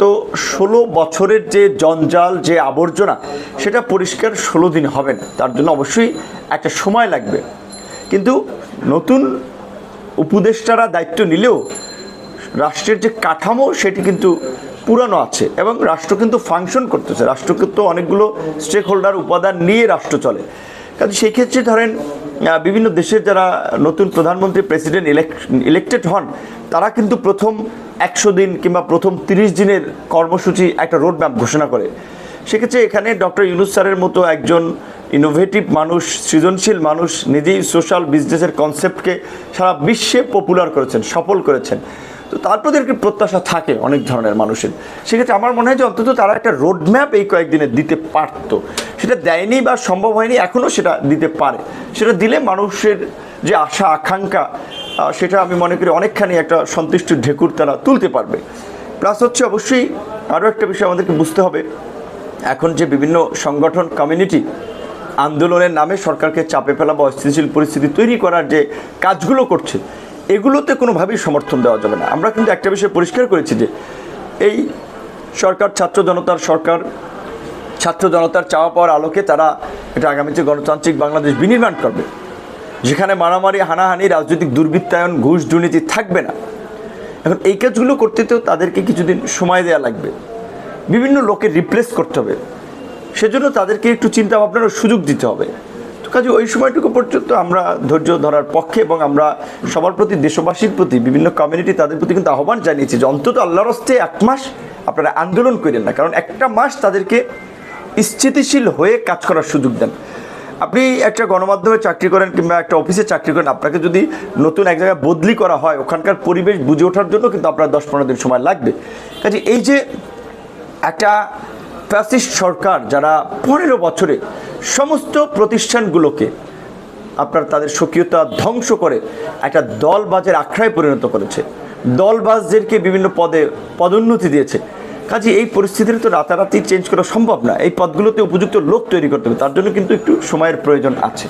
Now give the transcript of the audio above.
গত ষোলো বছরের যে জঞ্জাল, যে আবর্জনা, সেটা পরিষ্কার ষোলো দিন হবে না। তার জন্য অবশ্যই একটা সময় লাগবে। কিন্তু নতুন উপদেষ্টারা দায়িত্ব নিলেও রাষ্ট্রের যে কাঠামো, সেটি কিন্তু পুরানো আছে এবং রাষ্ট্র কিন্তু ফাংশন করতেছে। রাষ্ট্র কিন্তু অনেকগুলো স্টেক হোল্ডার উপাদান নিয়ে রাষ্ট্র চলে। কাজে সেই ক্ষেত্রে ধরেন বিভিন্ন দেশের যারা নতুন প্রধানমন্ত্রী প্রেসিডেন্ট ইলেক্টেড হন, তারা কিন্তু প্রথম একশো দিন কিংবা প্রথম তিরিশ দিনের কর্মসূচি একটা রোডম্যাপ ঘোষণা করে। সেক্ষেত্রে এখানে ডক্টর ইউনুস স্যারের মতো একজন ইনোভেটিভ মানুষ, সৃজনশীল মানুষ, নিজেই সোশ্যাল বিজনেসের কনসেপ্টকে সারা বিশ্বে পপুলার করেছেন, সফল করেছেন। তো তার প্রতি একটি প্রত্যাশা থাকে অনেক ধরনের মানুষের। সেক্ষেত্রে আমার মনে হয় যে অন্তত তারা একটা রোডম্যাপ এই কয়েকদিনে দিতে পারতো। সেটা দেয়নি বা সম্ভব হয়নি এখনও সেটা দিতে পারে। সেটা দিলে মানুষের যে আশা, আকাঙ্ক্ষা সেটা আমি মনে করি অনেকখানি একটা সন্তুষ্টির ঢেকুর তারা তুলতে পারবে। প্লাস হচ্ছে অবশ্যই আরও একটা বিষয় আমাদেরকে বুঝতে হবে। এখন যে বিভিন্ন সংগঠন কমিউনিটি আন্দোলনের নামে সরকারকে চাপে ফেলা বা অস্থিতিশীল পরিস্থিতি তৈরি করার যে কাজগুলো করছে, এগুলোতে কোনোভাবেই সমর্থন দেওয়া যাবে না। আমরা কিন্তু একটা বিষয় পরিষ্কার করেছি যে, এই সরকার ছাত্র জনতার সরকার, ছাত্র জনতার চাওয়া পাওয়ার আলোকে তারা এটা আগামীতে গণতান্ত্রিক বাংলাদেশ বিনির্মাণ করবে। যেখানে মারামারি, হানাহানি, রাজনৈতিক দুর্বৃত্তায়ন, ঘুষ দুর্নীতি থাকবে না। এখন এই কাজগুলো করতে তো তাদেরকে কিছুদিন সময় দেওয়া লাগবে। বিভিন্ন লোকে রিপ্লেস করতে হবে। সেজন্য তাদেরকে একটু চিন্তা ভাবনার সুযোগ দিতে হবে। তো কাজে ওই সময়টুকু পর্যন্ত আমরা ধৈর্য ধরার পক্ষে এবং আমরা সবার প্রতি, দেশবাসীর প্রতি, বিভিন্ন কমিউনিটি তাদের প্রতি কিন্তু আহ্বান জানিয়েছি যে অন্তত আল্লাহর হস্তে এক মাস আপনারা আন্দোলন করেন না। কারণ একটা মাস তাদেরকে স্থিতিশীল হয়ে কাজ করার সুযোগ দেন। আপনি একটা গণমাধ্যমে চাকরি করেন কিংবা একটা অফিসে চাকরি করেন, আপনাকে যদি নতুন এক জায়গায় বদলি করা হয়, ওখানকার পরিবেশ বুঝে ওঠার জন্য কিন্তু আপনার দশ পনেরো দিন সময় লাগবে। কাজে এই যে একটা ফ্যাসিস্ট সরকার যারা পনেরো বছরে সমস্ত প্রতিষ্ঠানগুলোকে আপনার তাদের স্বকীয়তা ধ্বংস করে একটা দলবাজের আখড়ায় পরিণত করেছে, দলবাজদেরকে বিভিন্ন পদে পদোন্নতি দিয়েছে। কাজে এই পরিস্থিতির তো রাতারাতি চেঞ্জ করা সম্ভব না। এই পদগুলোতে উপযুক্ত লোক তৈরি করতে হবে, তার জন্য কিন্তু একটু সময়ের প্রয়োজন আছে।